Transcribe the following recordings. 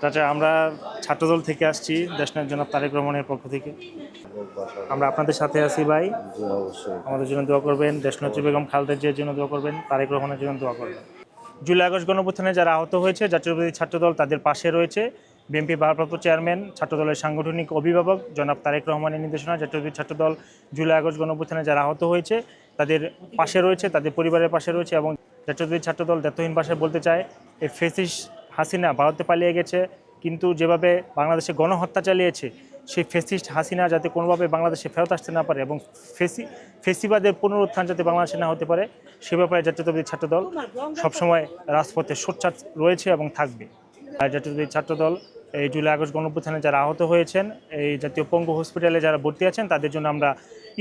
চাচা আমরা ছাত্রদল থেকে আসছি দেশনাথ জনাব তারেক রহমানের পক্ষ থেকে। আমরা আপনাদের সাথে আছি ভাই। আমাদের জন্য দোয়া করবেন। দেশনেত্রী বেগম খালেদা জিয়ার জন্য দোয়া করবেন। তারেক রহমানের জন্য দোয়া করবেন। জুলাই আগস্ট গণপ্রথানে যারা আহত হয়েছে, জাতীয়বাদী ছাত্রদল তাদের পাশে রয়েছে। বিএনপি ভারপ্রাপ্ত চেয়ারম্যান, ছাত্রদলের সাংগঠনিক অভিভাবক জনাব তারেক রহমানের নির্দেশনা জাতীয়বাদী ছাত্রদল জুলাই আগস্ট গণপ্রথানে যারা আহত হয়েছে, তাদের পাশে রয়েছে, তাদের পরিবারের পাশে রয়েছে এবং জাতীয়বাদী ছাত্রদল দায়িত্বহীন ভাষায় বলতে চায় এই ফেসিস হাসিনা ভারতে পালিয়ে গেছে, কিন্তু যেভাবে বাংলাদেশে গণহত্যা চালিয়েছে, সেই ফেসিস্ট হাসিনা যাতে কোনোভাবে বাংলাদেশে ফেরত আসতে না পারে এবং ফেসি, ফেসিবাদের পুনরুত্থান যাতে বাংলাদেশে না হতে পারে, সে ব্যাপারে জাতীয়তাবাদী ছাত্রদল সবসময় রাজপথে সোচ্চার রয়েছে এবং থাকবে। জাতীয়তাবাদী ছাত্রদল, এই জুলাই আগস্ট গণপ্রথানে যারা আহত হয়েছেন, এই জাতীয় পঙ্গু হসপিটালে যারা ভর্তি আছেন, তাদের জন্য আমরা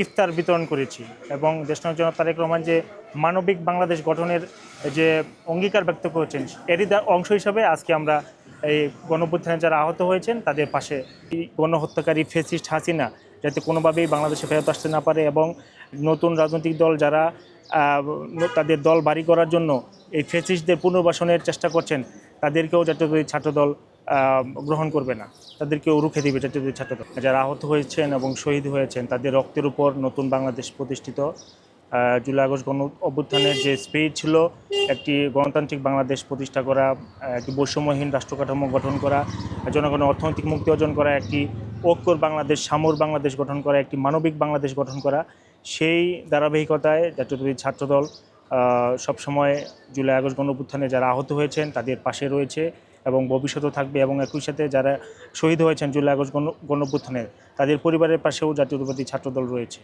ইফতার বিতরণ করেছি এবং দেশনাথ জনক তারেক রহমান যে মানবিক বাংলাদেশ গঠনের যে অঙ্গীকার ব্যক্ত করেছেন, এরই অংশ হিসাবে আজকে আমরা এই গণপ্রথানে যারা আহত হয়েছেন, তাদের পাশে গণহত্যাকারী ফেসিস্ট হাসিনা যাতে কোনোভাবেই বাংলাদেশে ফেরত আসতে না পারে এবং নতুন রাজনৈতিক দল যারা তাদের দল বাড়ি করার জন্য এই ফেসিস্টদের পুনর্বাসনের চেষ্টা করছেন তাদেরকেও জাতীয়তাবাদী ছাত্রদল গ্রহণ করবে না। তাদেরকেও রুখে দিবে জাতীয়তাবাদী ছাত্রদল। যারা আহত হয়েছেন এবং শহীদ হয়েছেন, তাদের রক্তের উপর নতুন বাংলাদেশ প্রতিষ্ঠিত। জুলাই আগস্ট গণ অভ্যুত্থানের যে স্পিরিট ছিল, একটি গণতান্ত্রিক বাংলাদেশ প্রতিষ্ঠা করা, একটি বৈষম্যহীন রাষ্ট্র কাঠামো গঠন করা জনগণের অর্থনৈতিক মুক্তি অর্জন করা, একটি ঐক্যর বাংলাদেশ, সামর বাংলাদেশ গঠন করা, একটি মানবিক বাংলাদেশ গঠন করা, সেই ধারাবাহিকতায় জাতীয়তাবাদী ছাত্রদল সবসময় জুলাই আগস্ট গণপুত্থানে যারা আহত হয়েছেন তাদের পাশে রয়েছে এবং ভবিষ্যতও থাকবে এবং একই সাথে যারা শহীদ হয়েছেন জুলাই আগস্ট গণ গণপুত্থানে তাদের পরিবারের পাশেও জাতীয়তাবাদী ছাত্রদল রয়েছে।